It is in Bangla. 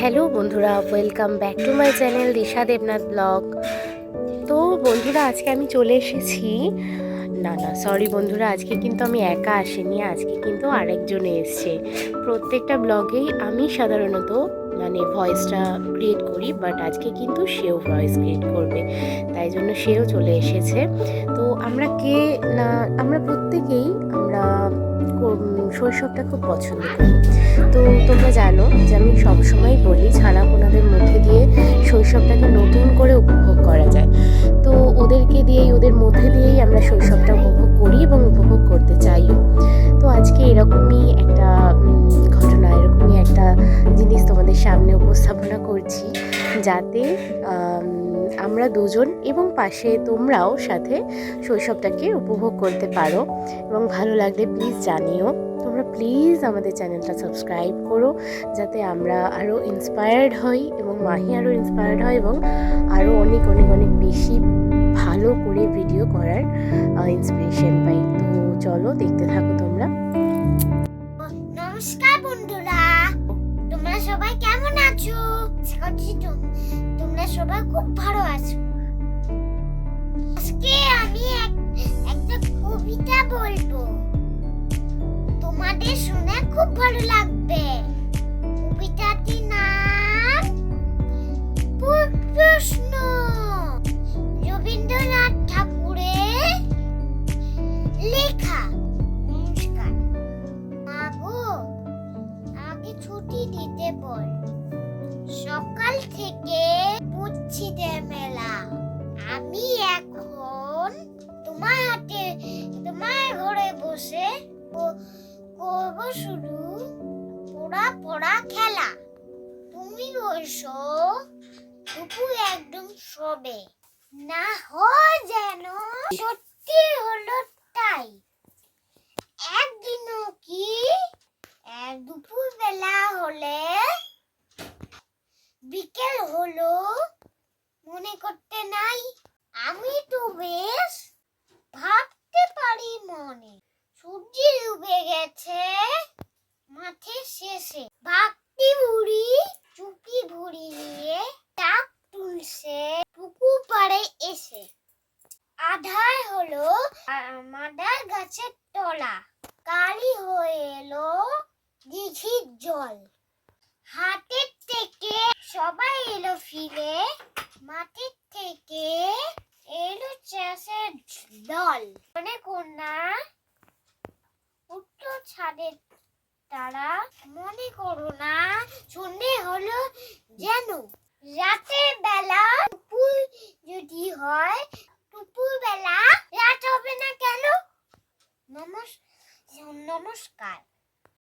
হ্যালো বন্ধুরা welcome back to my channel Disha Debnath vlog তো বন্ধুরা, আজকে আমি চলে এসেছি। না না সরি বন্ধুরা, আজকে কিন্তু আমি একা আসিনি, আজকে কিন্তু আরেকজন এসছে। প্রত্যেকটা ব্লগেই আমি সাধারণত মানে ভয়েসটা ক্রিয়েট করি বাট আজকে কিন্তু সেও ভয়েস ক্রিয়েট করবে, তাই জন্য সেও চলে এসেছে। তো আমরা কে না, আমরা প্রত্যেকেই আমরা শৈশবটা খুব পছন্দ করি। তো তোমরা জানো যে আমি সবসময় শৈশবটাকে নতুন করে উপভোগ করা যায়। তো ওদেরকে দিয়েই, ওদের মধ্যে দিয়েই আমরা শৈশবটা উপভোগ করি এবং উপভোগ করতে চাইও। তো আজকে এরকমই একটা ঘটনা, এরকমই একটা জিনিস তোমাদের সামনে উপস্থাপনা করছি যাতে আমরা দুজন এবং পাশে তোমরাও সাথে শৈশবটাকে উপভোগ করতে পারো এবং ভালো লাগলে প্লিজ জানিও। তোমরা প্লিজ আমাদের চ্যানেলটা সাবস্ক্রাইব করো, যাতে আমরা আরও ইন্সপায়ার্ড হই এবং মাহি আরও ইন্সপায়ার্ড হয় এবং আরও অনেক অনেক অনেক বেশি ভালো করে ভিডিও করার ইন্সপিরেশন পাই। তো চলো দেখতে থাকো তোমরা। নমস্কার বন্ধুরা। তোমরা সবাই কেমন আছো? তোমরা সবাই খুব ভালো আছো। আজকে আমি এক- একটা কবিতা বলব। তোমাদের শুনে খুব ভালো লাগবে। কবিতাটির নাম প্রশ্ন। রবীন্দ্রনাথ ঠাকুরের লেখা, নমস্কার। মাগো আগে ছুটি দিতে বল। সকাল থেকে দে মেলা। আমি এখন তোমার হাতে, তোমার ঘরে বসে ক- করব শুধু পড়া পড়া খেলা। তুমি বলছো দুপুর একদম সবে না হয় যেন সত্যি হলো তাই। একদিনও কি দুপুর বেলা হলে বিকেল হলো মনে করতে নাই। আমি তো বেশ ভাবতে পারি মনে। সূর্য ডুবে গেছে। মাঠের শেষে ভাবতি বুড়ি চুপি ভুড়ি নিয়ে টাক তুলছে। পুকুর পাড়ে এসে আধার হলো মাদার গাছের তলা। কালি হয়ে এলো দিঘির জল। হাতের থেকে সবাই এলো ফিরে মাঠের থেকে এলো চাষের দল মনে কন্যা ছাদের তারা মনে করো না, শুনে হলো যেন রাতে বেলা দুপুর যদি হয় দুপুর বেলা রাত হবে না কেন? নমস্কার নমস্কার।